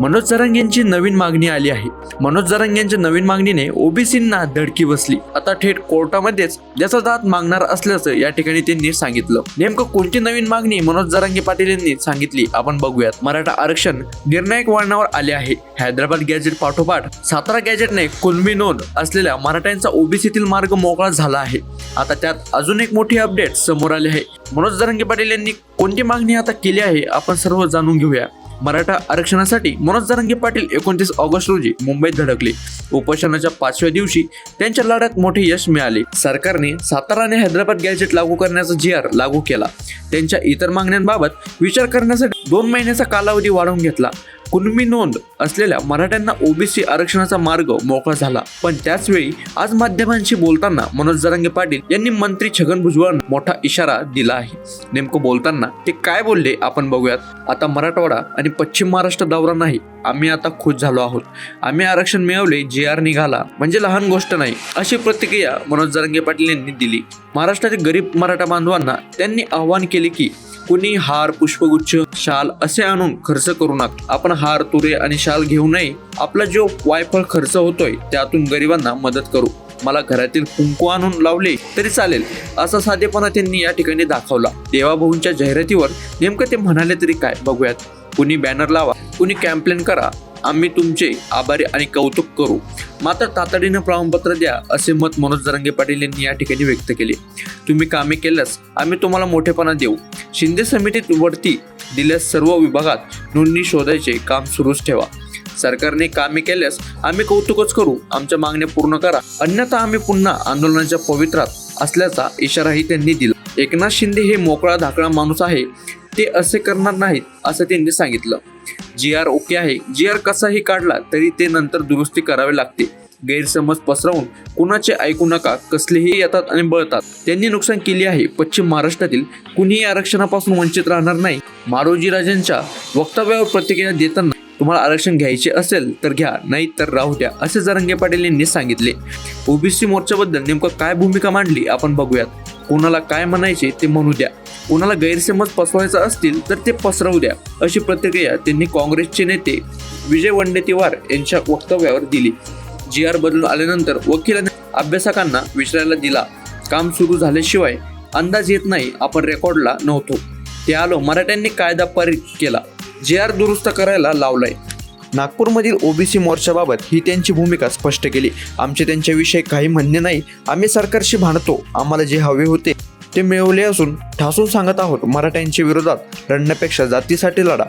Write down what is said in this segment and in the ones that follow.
मनोज जरांग यांची नवीन मागणी आली आहे. मनोज जरांग यांच्या नवीन मागणीने ओबीसींना धडकी बसली. आता थेट कोर्टामध्येच याचा दात मागणार असल्याचं या ठिकाणी त्यांनी सांगितलं. नेमकं कोणती नवीन मागणी मनोज जरांगे पाटील यांनी सांगितली आपण बघूयात. मराठा आरक्षण निर्णायक वळणावर आले आहे. हैदराबाद गॅजेट पाठोपाठ सातारा गॅजेटने कुलमी नोंद असलेल्या मराठ्यांचा ओबीसीतील मार्ग मोकळा झाला आहे. आता त्यात अजून एक मोठी अपडेट समोर आली आहे. मनोज जरांगे पाटील यांनी कोणती मागणी आता केली आहे आपण सर्व जाणून घेऊया. मराठा आरक्षणासाठी मनोज जरांगे पाटील एकोणतीस ऑगस्ट रोजी मुंबईत धडकले. उपोषणाच्या पाचव्या दिवशी त्यांच्या लढ्यात मोठे यश मिळाले. सरकारने सातारा आणि हैदराबाद गॅजेट लागू करण्याचा जी आर लागू केला. त्यांच्या इतर मागण्यांबाबत विचार करण्यासाठी दोन महिन्याचा कालावधी वाढवून घेतला. कुणबी नोंद असलेल्या मराठ्यांना ओबीसी आरक्षणाचा मार्ग मोकळा झाला. पण त्याचवेळी आज माध्यमांशी बोलताना मनोज जरांगे पाटील यांनी मंत्री छगन भुजबळांना मोठा इशारा दिला आहे. नेमकं बोलताना ते काय बोलले आपण बघूयात. आता मराठवाडा आणि पश्चिम महाराष्ट्र दौरा नाही आम्ही आता खुश झालो आहोत. आम्ही आरक्षण मिळवले जे आर निघाला म्हणजे लहान गोष्ट नाही अशी प्रतिक्रिया मनोज जरांगे पाटील यांनी दिली. महाराष्ट्रातील गरीब मराठा बांधवांना त्यांनी आवाहन केले की कुणी हार पुष्पगुच्छ शाल असे आणून खर्च करू नका. आपण हार तुरे आणि शाल घेऊ नये. आपला जो वायफळ खर्च होतोय त्यातून गरिबांना मदत करू. मला घरातील कुंकू आणून लावले तरी चालेल असा साधेपणा त्यांनी या ठिकाणी दाखवला. देवाभाऊंच्या जाहिरातीवर नेमकं ते म्हणाले तरी काय? बघूयात. कुणी बॅनर लावा कुणी कॅम्प्लेन करा आम्ही तुमचे आभारी आणि कौतुक करू. मात्र तातडीनं प्रमाणपत्र द्या असे मत मनोज जरांगे पाटील यांनी या ठिकाणी व्यक्त केले. तुम्ही कामे केल्यास आम्ही तुम्हाला मोठेपणा देऊ. शिंदे समितीत वरती दिल्यास सर्व विभागात नोंदणी शोधायचे काम सुरूच ठेवा. सरकारने कामे केल्यास आम्ही कौतुकच करू. आमच्या मागण्या पूर्ण करा. अन्यथा आम्ही पुन्हा आंदोलनाच्या पवित्रात असल्याचा इशाराही त्यांनी दिला. एकनाथ शिंदे हे मोकळा धाकळा माणूस आहे. ते असे करणार नाहीत असं त्यांनी सांगितलं. जी आर ओके आहे. जी आर कसाही काढला तरी ते नंतर दुरुस्ती करावे लागते. गैरसमज पसरवून कुणाचे ऐकू नका कसलेही येतात आणि बळतात. त्यांनी नुकसान केली आहे. पश्चिम महाराष्ट्रातील कुणीही आरक्षणापासून वंचित राहणार नाही. मारोजी राजांच्या वक्तव्यावर प्रतिक्रिया देताना तुम्हाला आरक्षण घ्यायचे असेल तर घ्या नाही तर राहू द्या असे जरंगे पाटील यांनी सांगितले. ओबीसी मोर्चाबद्दल नेमकं काय भूमिका मांडली आपण बघूयात. कोणाला काय म्हणायचे ते म्हणू द्या. कोणाला गैरसमज पसरवायचा असतील तर ते पसरवू द्या अशी प्रतिक्रिया त्यांनी काँग्रेसचे नेते विजय वंडेतीवार यांच्या वक्तव्यावर दिली. जी आर बदलून आल्यानंतर वकिलांनी अभ्यासकांना विचारायला दिला काम सुरू झाल्याशिवाय अंदाज येत नाही आपण रेकॉर्डला नव्हतो. ते आलो मराठ्यांनी कायदा पारित केला. जे आर दुरुस्त करायला लावलाय. नागपूरमधील ओबीसी मोर्चाबाबत ही त्यांची भूमिका स्पष्ट केली. आमचे त्यांच्याविषयी काही म्हणणे नाही. आम्ही सरकारशी भांडतो. आम्हाला जे हवे होते ते मिळवले असून ठासून सांगत आहोत मराठ्यांच्या विरोधात लढण्यापेक्षा जातीसाठी लढा.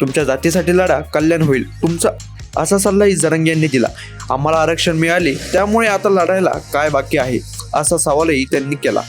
तुमच्या जातीसाठी लढा कल्याण होईल. तुमचा असा सल्लाही जरंग यांनी दिला. आम्हाला आरक्षण मिळाले त्यामुळे आता लढायला काय बाकी आहे? असा सवालही त्यांनी केला.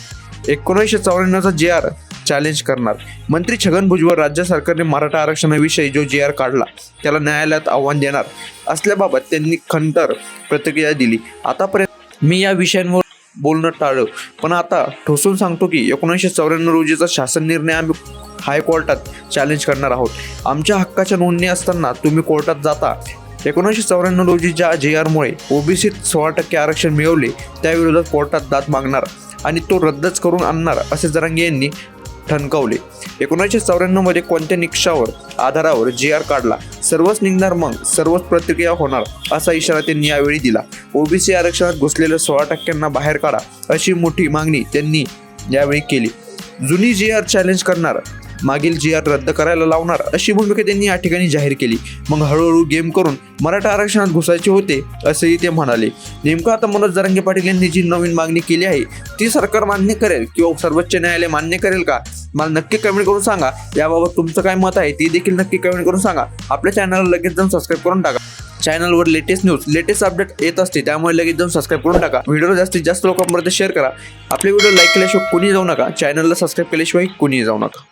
एकोणीसशे चौऱ्याण्णवचा जे आर चॅलेंज करणार. मंत्री छगन भुजबळ राज्य सरकारने मराठा आरक्षणाविषयी जो जे आर काढला त्याला न्यायालयात आव्हान देणार असल्याबाबत त्यांनी खंतर प्रतिक्रिया दिली. आतापर्यंत मी या विषयांवर बोलणं टाळलं पण आता ठोसून सांगतो की एकोणीसशे चौऱ्याण्णव रोजीचा शासन निर्णय आम्ही हायकोर्टात चॅलेंज करणार आहोत. आमच्या हक्काच्या नोंदणी असताना तुम्ही कोर्टात जाता. एकोणीसशे चौऱ्याण्णव रोजी ज्या जे आरमुळे ओबीसीत सोळा टक्के आरक्षण मिळवले त्याविरोधात कोर्टात दाद मागणार आणि तो रद्दच करून आणणार असे जरांगे यांनी ठणकावले. एकोणीसशे चौऱ्याण्णवमध्ये कोणत्या निकषावर आधारावर जी आर काढला? सर्वच निघणार मग सर्वच प्रतिक्रिया होणार असा इशारा त्यांनी यावेळी दिला. ओबीसी आरक्षणात घुसलेल्या सोळा टक्क्यांना बाहेर काढा अशी मोठी मागणी त्यांनी यावेळी केली. जुनी जी आर चॅलेंज करणार मागील जी आर रद्द करायला लावणार अशी भूमिका त्यांनी या ठिकाणी जाहीर केली. मग हळूहळू गेम करून मराठा आरक्षणात घुसायचे होते असेही ते म्हणाले. नेमकं आता मनोज जरांगे पाटील यांनी जी नवीन मागणी केली आहे ती सरकार मान्य करेल किंवा सर्वोच्च न्यायालय मान्य करेल का? मला नक्की कमेंट करून सांगा. याबाबत तुमचं काय मत आहे ती देखील नक्की कमेंट करून सांगा. आपल्या चॅनलला लगेच जाऊन सबस्क्राईब करून टाका. चॅनलवर लेटेस्ट न्यूज लेटेस्ट अपडेट येत असते त्यामुळे लगेच जाऊन सबस्क्राईब करून टाका. व्हिडिओ जास्तीत जास्त लोकांपर्यंत शेअर करा. आपले व्हिडिओ लाईक केल्याशिवाय कोणी जाऊ नका. चॅनलला सबस्क्राईब केल्याशिवाय कोणी जाऊ नका.